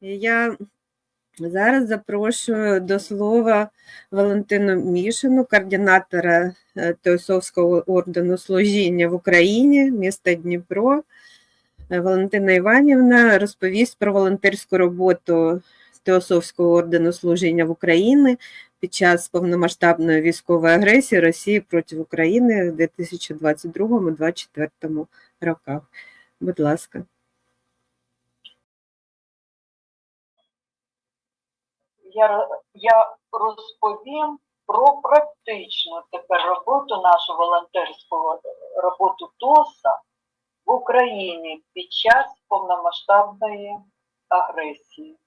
Я зараз запрошую до слова Валентину Мішину, координатора е, Теософського ордену служіння в Україні, міста Дніпро. Е, Валентина Іванівна розповість про волонтерську роботу Теософського ордену служіння в Україні під час повномасштабної військової агресії Росії проти України в 2022-2024 роках. Будь ласка. Я, я розповім про практичну тепер роботу нашу волонтерську роботу ТОСа в Україні під час повномасштабної агресії.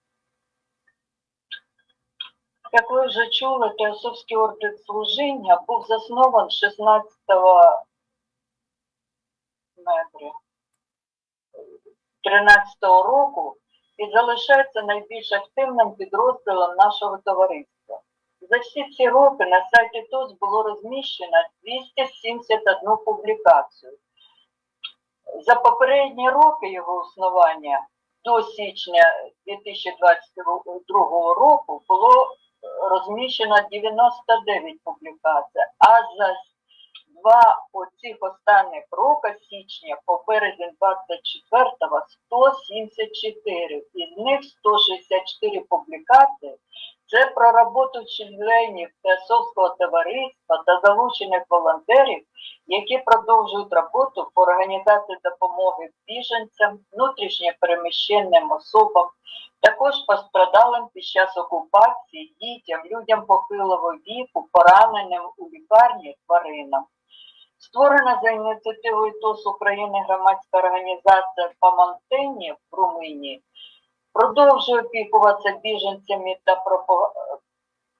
Як ви вже чули, Теософський орден служіння був заснований 16 метрів 13 року і залишається найбільш активним підрозділом нашого товариства. За всі ці роки на сайті ТОС було розміщено 271 публікацію. За попередні роки його існування до січня 2022 року було розміщено 99 публікацій, а за два оцих останніх роки січня по березень 24-го 174. Із них 164 публікації це про роботу членів Теософського товариства та залучених волонтерів, які продовжують роботу по організації допомоги біженцям, внутрішньо переміщеним особам, також пострадалим під час окупації, дітям, людям похилого віку, пораненим у лікарні тваринам. Створена за ініціативою ТОС України громадська організація Памантені в Румунії продовжує опікуватися біженцями та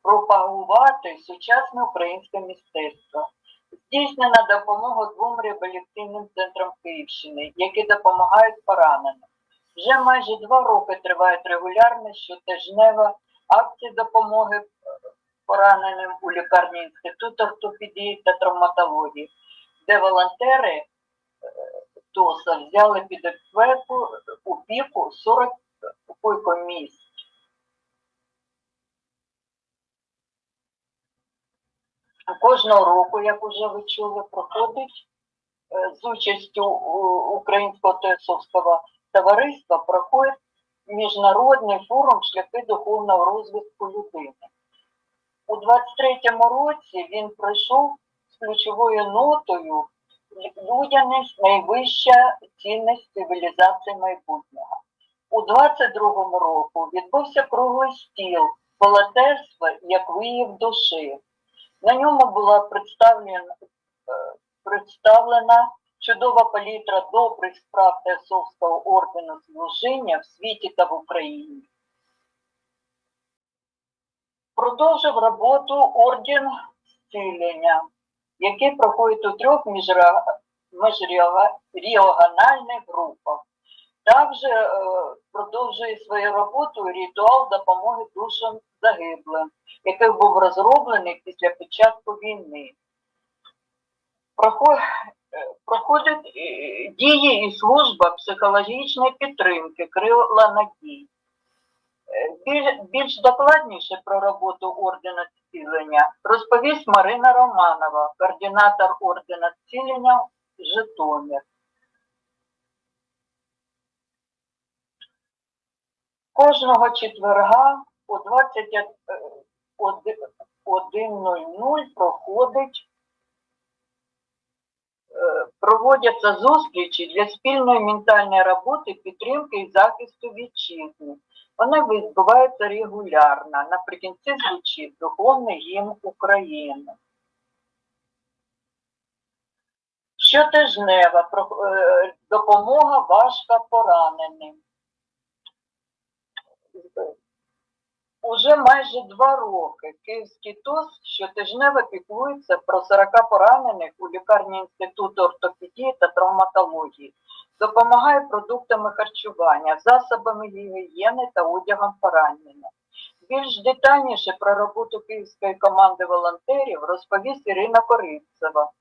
пропагувати сучасне українське мистецтво. Здійснена допомога двом реабілітаційним центрам Київщини, які допомагають пораненим. Вже майже два роки тривають регулярно щотижнева акції допомоги е, пораненим у лікарні Інституту ортопедії та травматології, де волонтери е, ТОСа взяли під опеку опіку 40 койкомісць. Кожного року, як уже ви чули, проходить е, з участю Українського теософського товариства проходить міжнародний форум шляхи духовного розвитку людини. У 23-му році він пройшов ключовою нотою людяність найвища цінність цивілізації майбутнього. У 22-му року відбувся круглий стіл волонтерства як вияв душі. На ньому була представлена, е, представлена чудова палітра добрих справ Теософського ордену служіння в світі та в Україні. Продовжив роботу орден зцілення, який проходить у трьох міжре- міжрегіональних групах. Також е, продовжує свою роботу ритуал допомоги душам загиблим, який був розроблений після початку війни. Прохо- е, Проходить е, дії і служба психологічної підтримки крила надій. Е, Біль- Більш докладніше про роботу ордена зцілення розповість Марина Романова, координатор ордена зцілення Житомир. Кожного четверга о 21.00 проходить е, проводяться зустрічі для спільної ментальної роботи, підтримки і захисту вітчизни. Вони відбуваються регулярно. Наприкінці звучить духовний гімн України. Щотижнева е, допомога важко пораненим. Уже майже два роки Київський ТОС щотижнево піклується про 40 поранених у лікарні Інституту ортопедії та травматології, допомагає продуктами харчування, засобами гігієни та одягом поранених. Більш детальніше про роботу київської команди волонтерів розповість Ірина Корицева,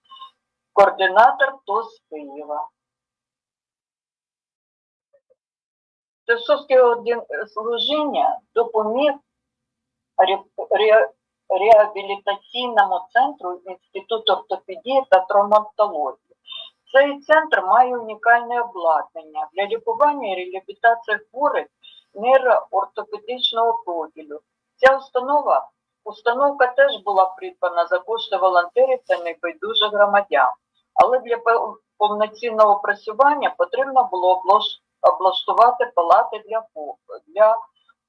координатор ТОС Києва. Тесовське служіння допоміг ре- ре- реабілітаційному центру Інституту ортопедії та травматології. Цей центр має унікальне обладнання для лікування і реабілітації хворих нейроортопедичного профілю. Ця установа установка теж була придбана за кошти волонтерів та небайдужих громадян, але для повноцінного працювання потрібно було облаштувати палати для, для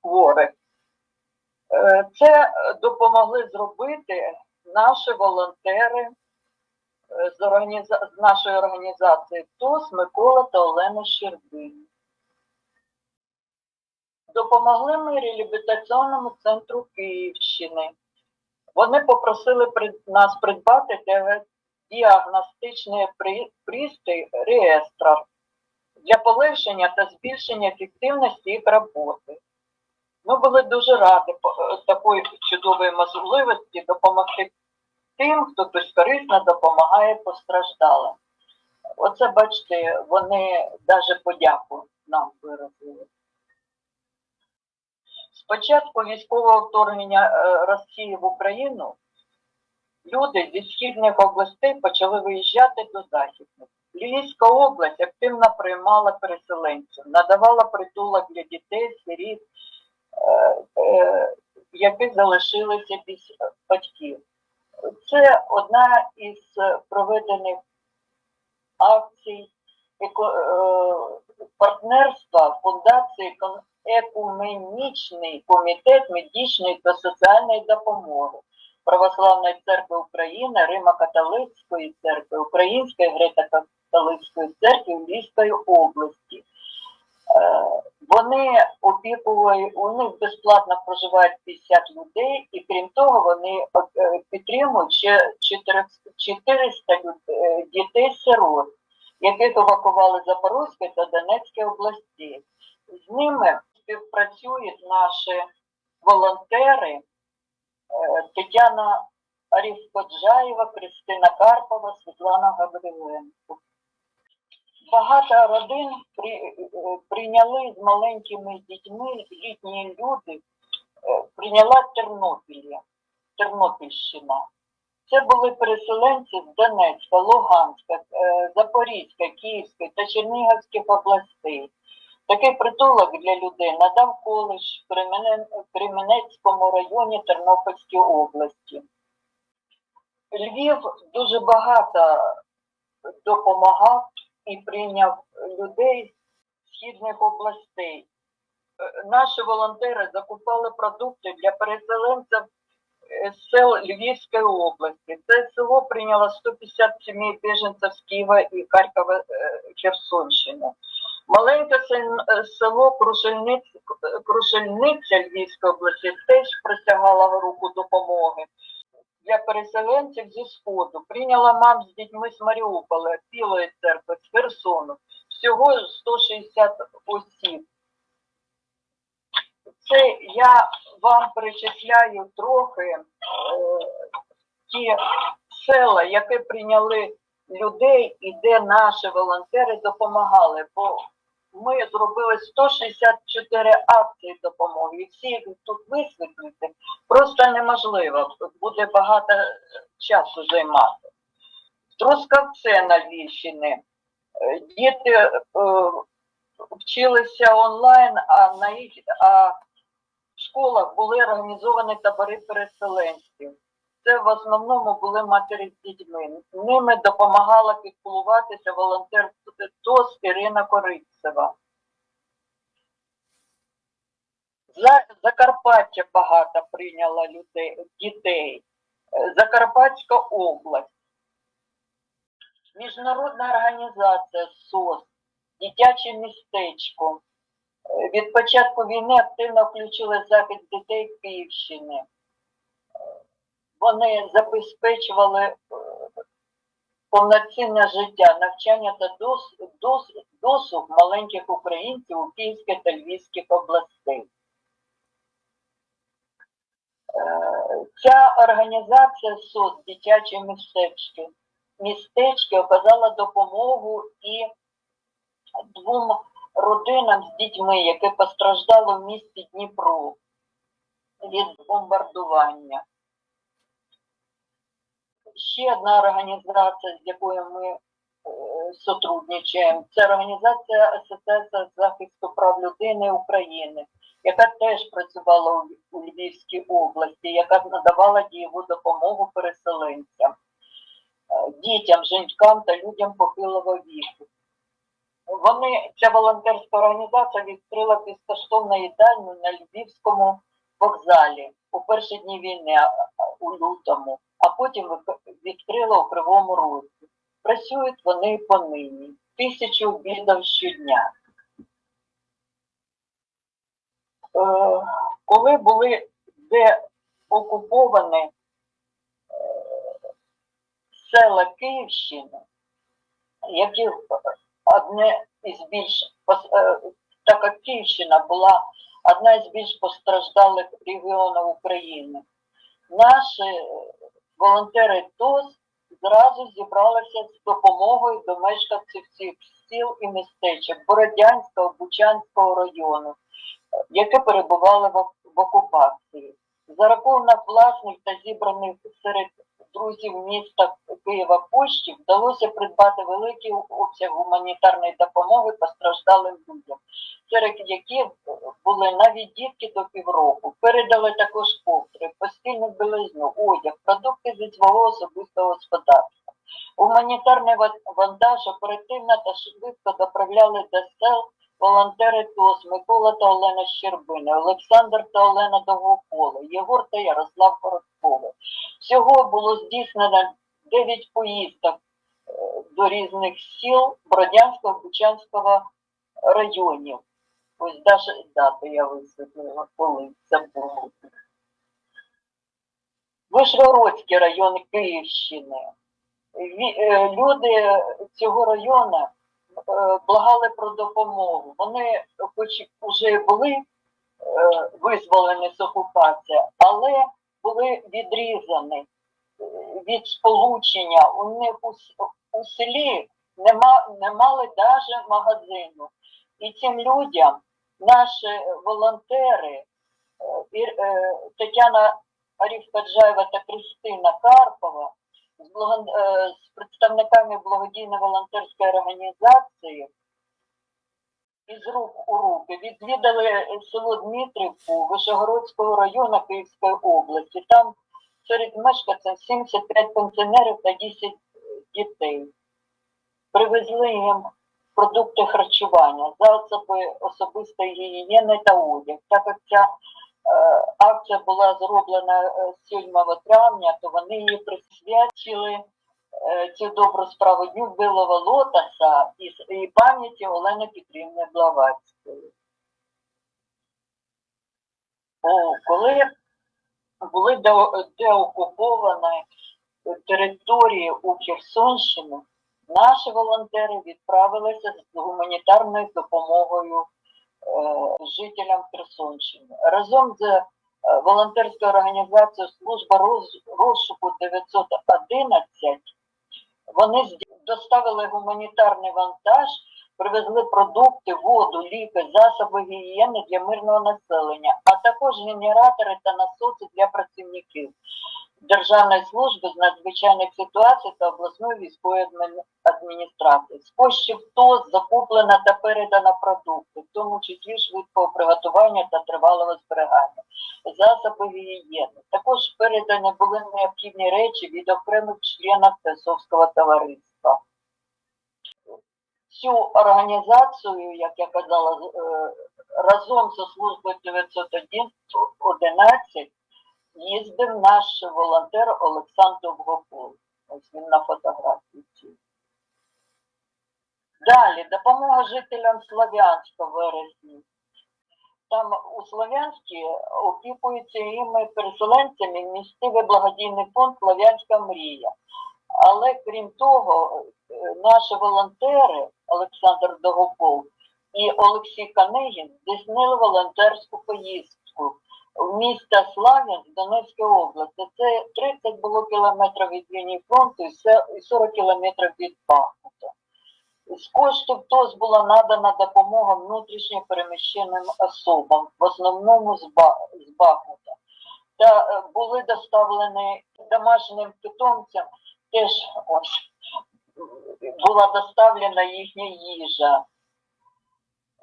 хворих. Е, Це допомогли зробити наші волонтери з, організа... з нашої організації ТОС Микола та Олена Щербині. Допомогли ми реабілітаційному центру Київщини. Вони попросили нас придбати діагностичний пристрій реєстр для полегшення та збільшення ефективності їх роботи. Ми були дуже раді е, такої чудової можливості допомогти тим, хто безкорисно допомагає постраждалим. Оце, бачите, вони навіть подяку нам виразили. Спочатку військового вторгнення е, Росії в Україну люди зі східних областей почали виїжджати до західних. Львівська область активно приймала переселенців, надавала притулок для дітей, сиріт, е, е, які залишилися без батьків. Це одна із проведених акцій е, партнерства фундації «Кон- Екуменічний комітет медичної та соціальної допомоги Православної церкви України, Римо-католицької церкви, Української греко-католицької церкви Львівської області. Вони опікують, у них безплатно проживають 50 людей, і крім того, вони е, підтримують ще 400 400 люд- е, дітей-сирот, яких евакували з та Донецької області. З ними співпрацюють наші волонтери е, Тетяна Арівкоджаєва, Кристина Карпова, Світлана Гавриленко. Багато родин при, прийняли з маленькими дітьми літні люди, е, прийняла Тернопілля, Тернопільщина. Це були переселенці з Донецька, Луганська, е, Запорізька, Київської та Чернігівських областей. Такий притулок для людей надав коледж в Кременецькому районі Тернопільської області. Львів дуже багато допомагав і прийняв людей східних областей. Е, Наші волонтери закупали продукти для переселенців е, з сел Львівської області. Це село прийняло 150 сімей біженців з Києва і Харкова е, Херсонщини. Маленьке село Крушельниць, Крушельниця Львівської області теж присягала руку допомоги для переселенців зі Сходу. Прийняла мам з дітьми з Маріуполя, Білої церкви, з Херсону. Всього 160 осіб. Це я вам перечисляю трохи е, ті села, які прийняли людей і де наші волонтери допомагали. Бо ми зробили 164 акції допомоги, і всі тут висвітлити просто неможливо. Буде багато часу займати. Трускавце на Львівщині. Е, Діти е, вчилися онлайн, а на їх а в школах були організовані табори переселенців. Це в основному були матері з дітьми. Ними допомагала підкулуватися волонтер ТОС Ірина Корицева. Закарпаття багато прийняло людей, дітей. Е, Закарпатська область. Міжнародна організація СОС, дитяче містечко. Е, Від початку війни активно включили захист дітей Київщини. Е, Вони забезпечували повноцінне життя, навчання та дос, дос, досуг маленьких українців у Київській та Львівських областей. Е, Ця організація СОС дитячі містечки, містечки оказала допомогу і двом родинам з дітьми, яке постраждало в місті Дніпро від бомбардування. Ще одна організація, з якою ми е, сотрудничаємо, це організація Асоціація захисту прав людини України, яка теж працювала у, Львівській області, яка надавала дієву допомогу переселенцям, е, дітям, жінкам та людям похилого віку. Вони, ця волонтерська організація відкрила безкоштовну їдальню на Львівському вокзалі у перші дні війни у лютому, а потім відкрила у Кривому Розі. Працюють вони понині. Тисячу обідів щодня. Е, коли були де окуповані е, села Київщини, які одне із більш е, так як Київщина була одна із більш постраждалих регіонів України. Наші волонтери ТОС зразу зібралися з допомогою до мешканців цих сіл і містечок Бородянського, Бучанського району, яке перебувало в окупації. За рахунок власних та зібраних серед друзів міста Києва коштів вдалося придбати великий обсяг гуманітарної допомоги постраждалим людям, серед яких були навіть дітки до півроку. Передали також ковдри, постільну білизню, одяг, продукти зі свого особистого господарства. Гуманітарний ва- вантаж оперативно та швидко доправляли до сел волонтери ТОС Микола та Олена Щербини, Олександр та Олена Довгополе, Єгор та Ярослав Короткови. Всього було здійснено 9 поїздок е, до різних сіл Бродянського, Бучанського районів. Ось навіть дати я висвітлила, коли це було. Вишгородський район Київщини. Е, Люди цього району благали про допомогу. Вони хоч вже були е, визволені з окупації, але були відрізані е, від сполучення. У них у, селі нема, не мали навіть магазину. І цим людям наші волонтери е, е, Тетяна Аріфкаджаєва та Кристина Карпова з, благо- е, з представниками благодійної волонтерської організації із рук у руки відвідали село Дмитрівку Вишегородського району Київської області. Там серед мешканців 75 пенсіонерів та 10 дітей. Привезли їм продукти харчування, засоби особистої гігієни та одяг. Так як ця акція була зроблена е, 7 травня, то вони її присвячили е, цю добру справу Дню Білого Лотоса і, пам'яті Олени Петрівни Блаватської. Коли були деокуповані території у Херсонщину, наші волонтери відправилися з гуманітарною допомогою е, жителям Херсонщини. Разом з е, волонтерською організацією Служба розшуку 911 вони доставили гуманітарний вантаж, привезли продукти, воду, ліки, засоби гігієни для мирного населення, а також генератори та насоси для працівників Державної служби з надзвичайних ситуацій та обласної військової адміністрації. З коштів ТОС закуплена та передана продукти, в тому числі швидкого приготування та тривалого зберігання, засоби гігієни. Також передані були необхідні речі від окремих членів Тесовського товариства. Цю організацію, як я казала, е, разом зі службою 911 їздив наш волонтер Олександр Довгопол. Ось він на фотографії. Далі, допомога жителям Слов'янська вересні. Там у Слов'янській опікуються іми переселенцями місцевий благодійний фонд Слов'янська мрія. Але крім того, наші волонтери Олександр Догопол і Олексій Канегін здійснили волонтерську поїздку в місто Славянськ Донецької області. Це 30 було кілометрів від лінії фронту і 40 кілометрів від Бахмута. З коштів ТОЗ була надана допомога внутрішньо переміщеним особам, в основному з Бахмута. Та е, були доставлені домашнім питомцям, теж ось була доставлена їхня їжа.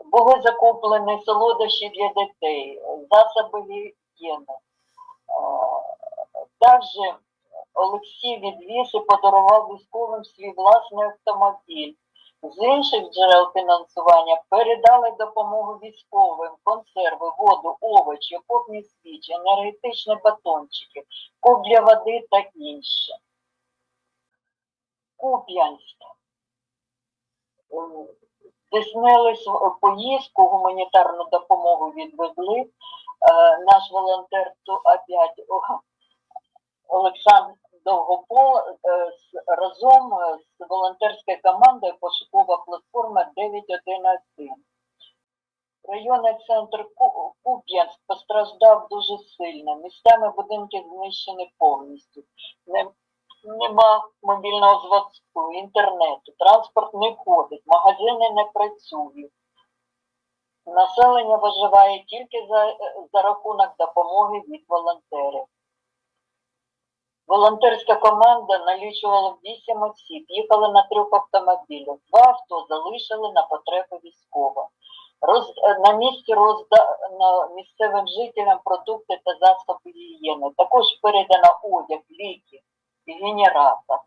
Були закуплені солодощі для дітей, засоби гігієни. Е, Також Олексій відвіз і подарував військовим свій власний автомобіль. З інших джерел фінансування передали допомогу військовим, консерви, воду, овочі, окопні свічі, енергетичні батончики, куб води та інше. Куп'янськ. Здійснили св- поїздку, гуманітарну допомогу відвезли. Е, Наш волонтер опять Олександр Довгопол е, разом е, з волонтерською командою пошукова платформа 911. Районний центр Ку- Куп'янськ постраждав дуже сильно. Місцями будинки знищені повністю. Не- Нема мобільного зв'язку, інтернету, транспорт не ходить, магазини не працюють. Населення виживає тільки за, за рахунок допомоги від волонтерів. Волонтерська команда налічувала 8 осіб, їхали на трьох автомобілях. Два авто залишили на потреби військових. Роз, на місці роздано місцевим жителям продукти та засоби гігієни. Також передано одяг, генератор.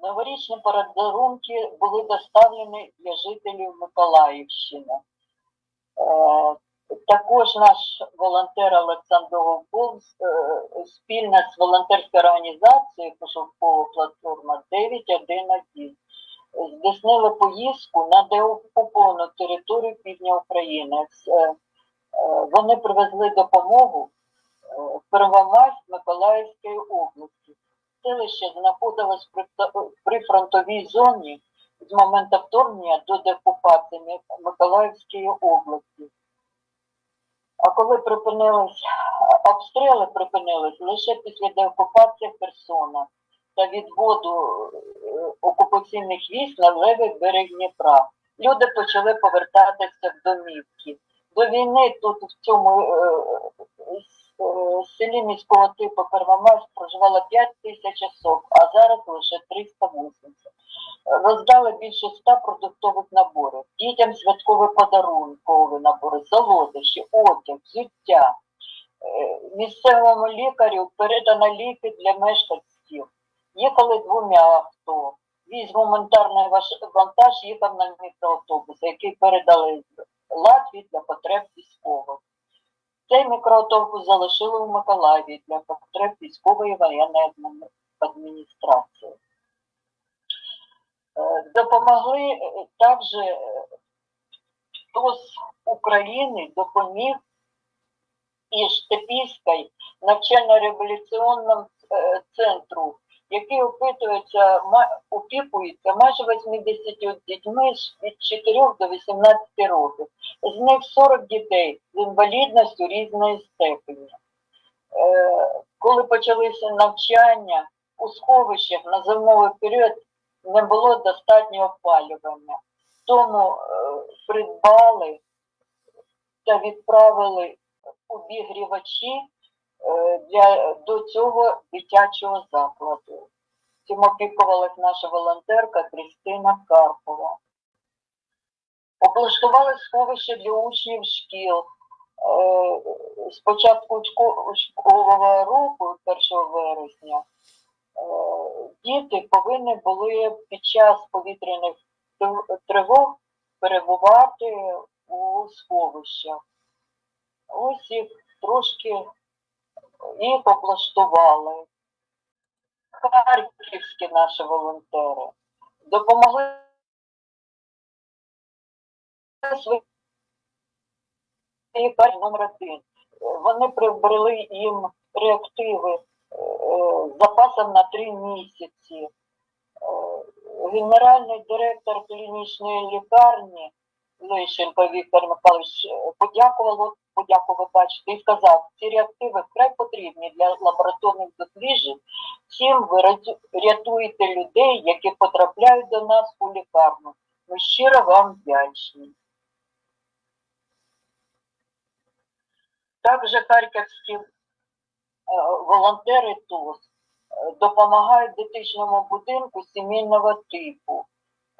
Новорічні подарунки були доставлені для жителів Миколаївщини. Е, також наш волонтер Олександр Довгопол е, спільно з волонтерською організацією пошукова платформа 911 здійснили поїздку на деокуповану територію півдня України. Е, Вони привезли допомогу е, в Первомайськ Миколаївської області. Селище знаходилось при, фронтовій зоні з моменту вторгнення до деокупації Миколаївської області. А коли припинились обстріли, припинились лише після деокупації Херсона та відводу е, окупаційних військ на левий берег Дніпра. Люди почали повертатися в домівки. До війни тут в цьому е, е, селі міського типу Первомайськ проживало 5 тисяч особ, а зараз лише 380. Роздали більше 100 продуктових наборів. Дітям святкові подарункові набори, солодощі, одяг, взуття. Е, Місцевому лікарю передано ліки для мешканців. Їхали двома авто. Віз гуманітарний вантаж їхав на мікроавтобус, який передали Латвії для потреб військових. Цей мікроавтобус залишили у Миколаєві для потреб військової воєнної адміністрації. Е, Допомогли е, також е, ТОС України допоміг і Штепільській навчально-революційному центру, який опитується, опікується майже 80 дітьми від 4 до 18 років. З них 40 дітей з інвалідністю різної степені. Е, Коли почалися навчання у сховищах на зимовий період не було достатнього опалювання. Тому е, придбали та відправили обігрівачі для до цього дитячого закладу. Цим опікувалась наша волонтерка Кристина Карпова. Облаштували сховище для учнів шкіл. Е, З початку року, 1 вересня, е, діти повинні були під час повітряних тривог перебувати у сховищах. Ось їх трошки їх облаштували. Харківські наші волонтери допомогли своїй номер один. Вони прибрали їм реактиви е, запасом на три місяці. Е, Генеральний директор клінічної лікарні Лещенко Віктор Михайлович подякував, подякував, ви бачите, і сказав, ці реактиви вкрай потрібні для лабораторних досліджень Всім ви рятуєте людей, які потрапляють до нас у лікарню. Ми щиро вам вдячні. Також харківські е, волонтери ТОС е, допомагають дитячному будинку сімейного типу.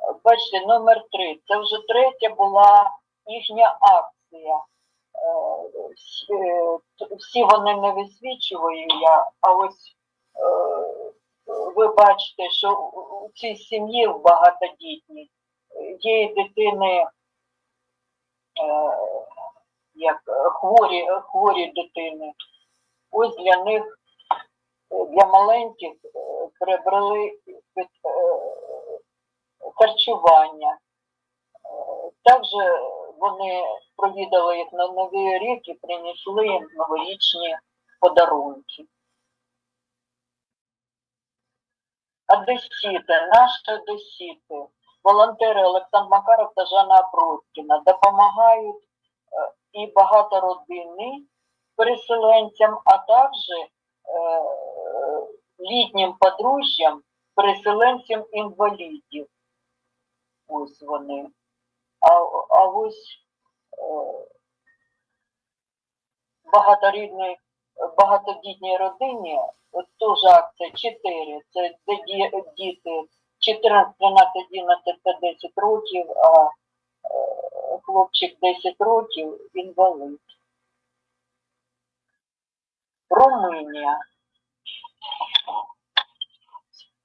Е, Бачите, номер три. Це вже третя була їхня акція. Е, т- Всі вони не висвічую я, а ось е, ви бачите, що у- цій сім'ї в багатодітній є дитини е, як хворі, хворі дитини. Ось для них, для маленьких, е, харчування. Також вони провідали їх на Новий рік і принесли новорічні подарунки. Одесіти, наші одесіти, волонтери Олександр Макаров та Жанна Аброткіна допомагають е, і багатородинні переселенцям, а також е, літнім подружжям, переселенцям інвалідів. Ось вони. А, ось е, багаторідній, багатодітній родині, от теж акція 4, це де діти 14, 13, 11 та 10 років, а е, хлопчик 10 років інвалид. Румунія.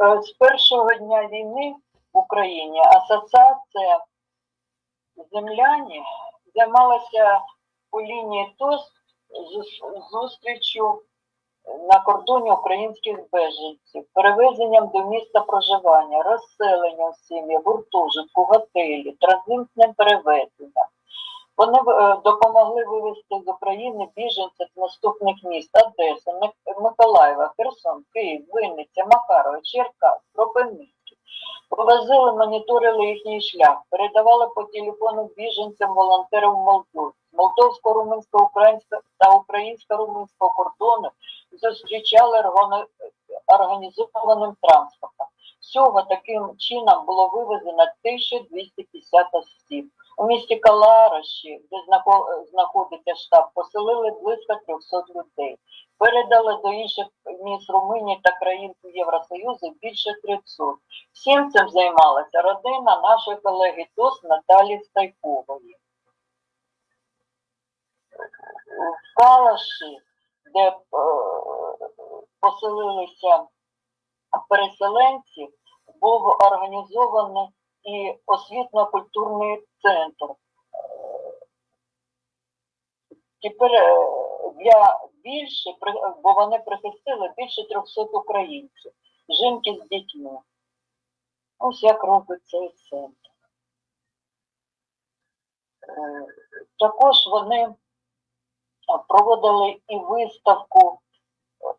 Е, З першого дня війни в Україні асоціація земляні займалася по лінії ТОС зус- зустрічю на кордоні українських беженців, перевезенням до міста проживання, розселенням сім'ї, гуртожитку, готелі, транзитним перевезенням. Вони е, допомогли вивезти з України біженців з наступних міст Одеса, Миколаєва, Херсон, Київ, Винниця, Макарова, Черкас, Кропивницький. Повозили, моніторили їхній шлях, передавали по телефону біженцям волонтерам Молдові. З Молдовсько-румунського українського та українсько-румунського кордону зустрічали організованим транспортом. Всього таким чином було вивезено 1250 осіб. У місті Калараші, де знаходиться штаб, поселили близько 300 людей. Передали до інших міст Румунії та країн Євросоюзу більше 300. Всім цим займалася родина нашої колеги ТОС Наталі Стайкової. В Калаші, де е, поселилися переселенці, був організований і освітньо-культурний центр. Е, Тепер е, для більше, бо вони прихистили більше 300 українців, жінки з дітьми. Ось як робить цей центр. Також вони проводили і виставку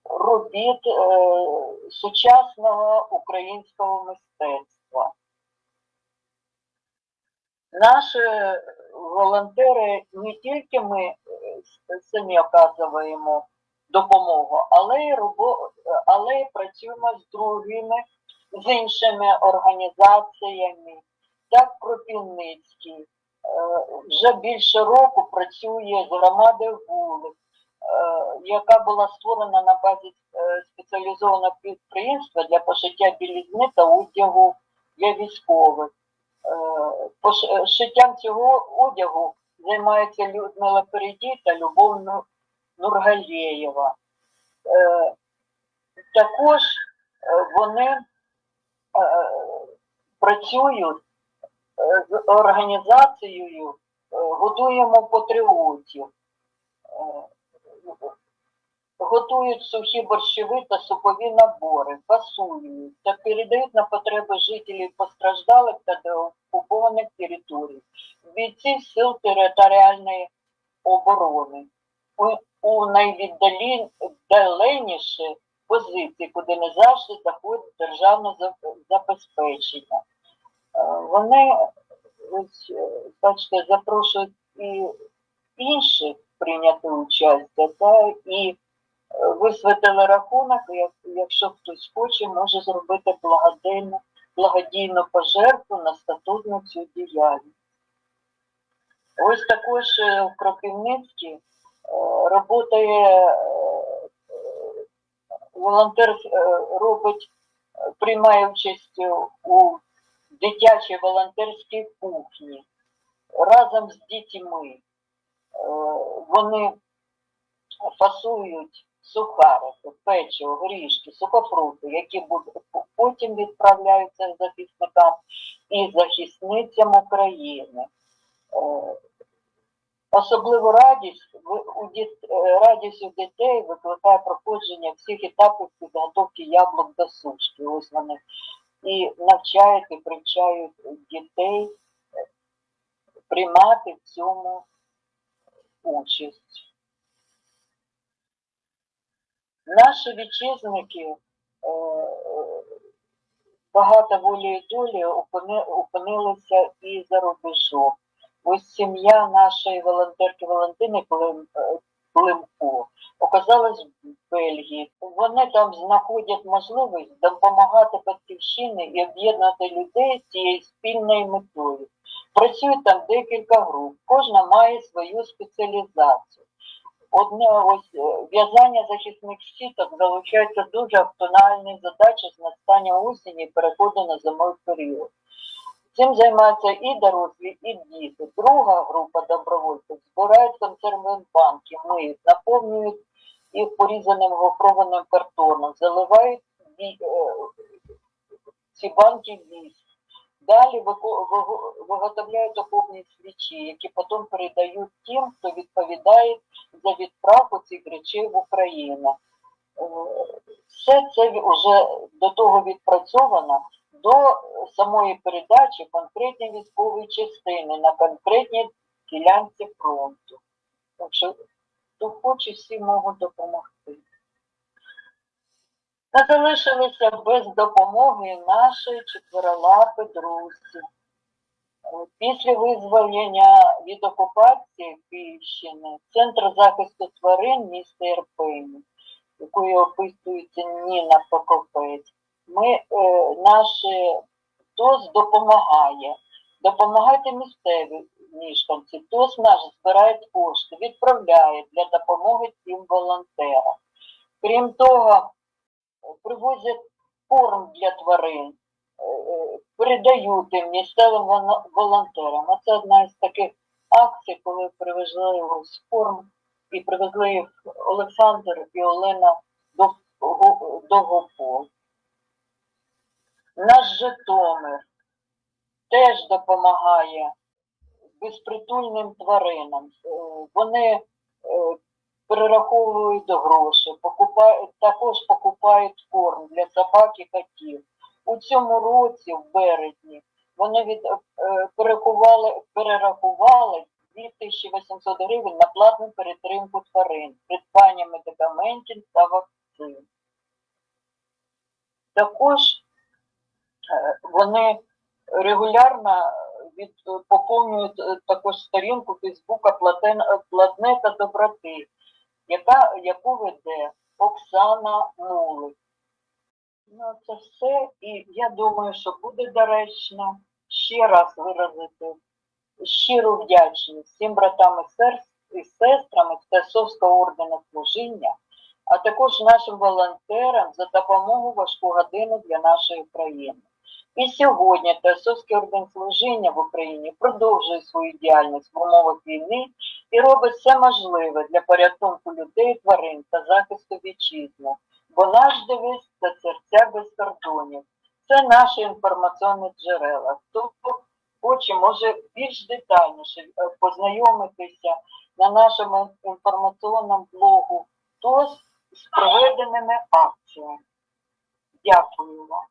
робіт е, сучасного українського мистецтва. Наші волонтери не тільки ми самі оказуємо допомогу, але робо, але працюємо з другими, з іншими організаціями. Так Кропівницький е, вже більше року працює з громадою вулиць, е, яка була створена на базі е, спеціалізованого підприємства для пошиття білізни та одягу для військових. Е, пош- е, Шиттям цього одягу займаються Людмила Передій та Любов Ну- Нургалєєва. Е, Також е, вони е, працюють з організацією Годуємо патріотів. Готують сухі борщові та супові набори, фасують та передають на потреби жителів постраждалих та деокупованих територій, бійців сил територіальної оборони. У, у найвіддаленіші позиції, куди не завжди заходить державне забезпечення. Е, Вони ось, е, бачите, запрошують і інших прийняти участь, та і Е, Висвітили рахунок, як- якщо хтось хоче, може зробити благодійну, благодійну пожертву на статутну цю діяльність. Ось також е, в Кропивницькій е, роботає е, волонтер робить, приймає участь у дитячій волонтерській кухні разом з дітьми. Вони фасують сухарики, печиво, горішки, сухофрукти, які потім відправляються захисникам і захисницям України. Е, Особливу радість у е, радість у дітей викликає проходження всіх етапів підготовки яблук до сушки. Ось вони і навчають і привчають дітей е, приймати в цьому участь. Наші вітчизники е, е, багато волі і долі опини- опинилися і за рубежом. Ось сім'я нашої волонтерки Валентини Клим- е, Климко оказалась в Бельгії. Вони там знаходять можливість допомагати батьківщині і об'єднати людей з цією спільною метою. Працюють там декілька груп, кожна має свою спеціалізацію. Одне ось е, в'язання захисних сіток залучається дуже актуальні задачі з настання осені і переходу на зимовий період. Цим займаються і дорослі, і діти. Друга група добровольців збирають консервні банки, миють, наповнюють їх порізаним гофрованим картоном, заливають ві- е, ці банки в віск. Далі виготовляють окопні свічі, які потім передають тим, хто відповідає за відправку цих речей в Україну. Е, Все це вже до того відпрацьовано до самої передачі конкретні військової частини на конкретній ділянці фронту. Так що хто хоче, всі можуть допомогти. Та залишилися без допомоги наші чотирилапі друзі. Е, Після визволення від окупації Київщини Центр захисту тварин міста Ірпені, якою описується Ніна Покопець, ми, е, наші ТОС допомагає. Допомагайте місцеві мешканці. ТОС наш збирає кошти, відправляє для допомоги цим волонтерам. Крім того, привозять корм для тварин, е, е, передають місцевим волонтерам. А це одна із таких акцій, коли привезли ось корм і привезли їх Олександр і Олена до, до Гопол. Наш Житомир теж допомагає безпритульним тваринам. Е, Вони е, перераховують гроші, покупають, також покупають корм для собак і котів. У цьому році, в березні, вони від, е, перерахували, перерахували 2800 гривень на платну перетримку тварин, придбання медикаментів та вакцин. Також е, вони регулярно від, поповнюють е, також сторінку Фейсбука «Платен- Платнета доброти, яка, яку веде Оксана Мулик. Ну, це все. І я думаю, що буде доречно ще раз виразити щиру вдячність всім братам і сестрам Тесовського ордена служіння, а також нашим волонтерам за допомогу важку годину для нашої країни. І сьогодні Тесовський орден служіння в Україні продовжує свою діяльність в умовах війни і робить все можливе для порятунку людей, тварин та захисту вітчизни. Бо наш девіз – це серця без кордонів. Це наші інформаційні джерела. Хто хоче, може більш детальніше е, познайомитися на нашому інформаційному блогу ТОС з проведеними акціями. Дякую вам.